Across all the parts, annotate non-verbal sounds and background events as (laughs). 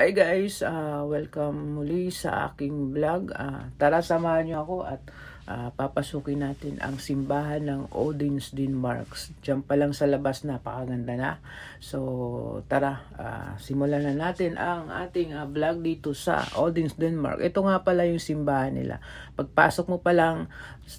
Hi guys, ah, welcome muli sa aking vlog. Ah, tara samahan niyo ako at ah, papasukin natin ang simbahan ng Odin's Denmark. Diyan pa lang sa labas napakaganda na. So tara, ah, simulan na natin ang ating ah, vlog dito sa Odin's Denmark. Ito nga pala yung simbahan nila. Pagpasok mo pa lang,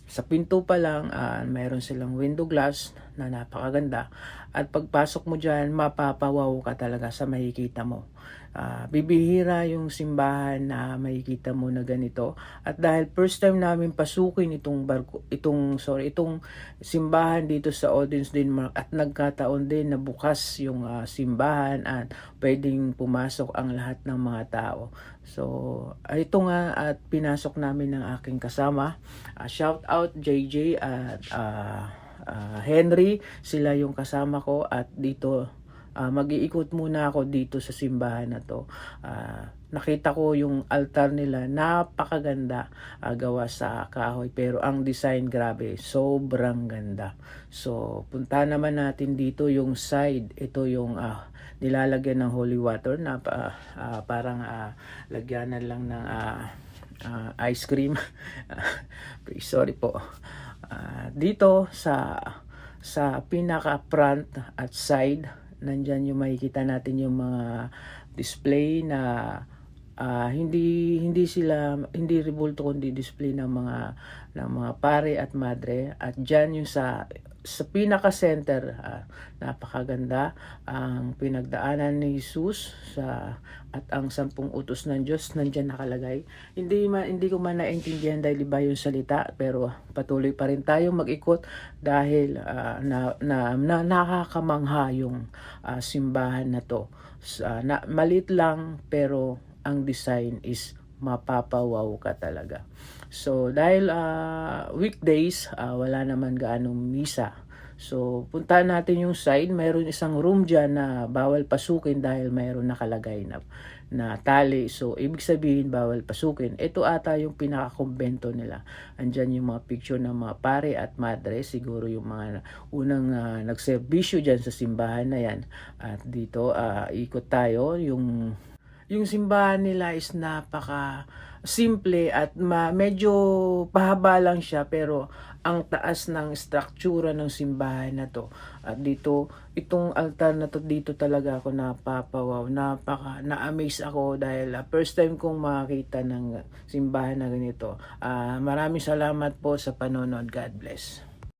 sa pinto pa lang, ah, mayroon silang window glass na napakaganda. At pagpasok mo dyan, mapapawaw ka talaga sa makikita mo. Ah, bibihira yung simbahan na makikita mo na ganito. At dahil first time namin pasukin itong barko, itong sorry, itong simbahan dito sa Odin's Denmark at nagkataon din na bukas yung ah, simbahan at pwedeng pumasok ang lahat ng mga tao. So, ito nga at pinasok namin ng aking kasama. Ah, shout out JJ at ah, ah, Henry, sila yung kasama ko at dito Ah, mag-iikot muna ako dito sa simbahan na to. Ah, nakita ko yung altar nila, napakaganda ah, gawa sa kahoy. Pero ang design, grabe, sobrang ganda. So, punta naman natin dito yung side. Ito yung ah, nilalagyan ng holy water na pa- ah, parang ah, lagyanan lang ng ah, ah, ice cream. (laughs) Sorry po. Ah, dito sa sa pinaka front at side nandyan yung makikita natin yung mga display na ah, hindi hindi sila hindi rebulto kundi display ng mga ng mga pare at madre. At diyan yung sa sa pinaka center ah, napakaganda ang pinagdaanan ni Jesus sa at ang sampung utos ng Diyos nandiyan nakalagay. Hindi ma, hindi ko man naintindihan dahil iba yung salita pero patuloy pa rin tayong mag-ikot dahil ah, na, na, na nakakamangha yung ah, simbahan na to. Sa na, malit lang pero ang design is mapapawaw ka talaga. So dahil ah, weekdays ah, wala naman gaanong misa So, puntahan natin yung side. Mayroon isang room dyan na bawal pasukin dahil mayroon nakalagay na, na tali. So, ibig sabihin bawal pasukin. Ito ata yung pinaka-kumbento nila. Andyan yung mga picture ng mga pare at madre. Siguro yung mga unang uh, nagserbisyo dyan sa simbahan na yan. At dito, ah, ikot tayo. Yung, yung simbahan nila is napaka simple at ma- medyo pahaba lang siya pero ang taas ng struktura ng simbahan na to. At dito, itong altar na to dito talaga ako napapawaw. Napaka, na-amaze ako dahil ah, first time kong makakita ng simbahan na ganito. Ah, maraming salamat po sa panonood. God bless.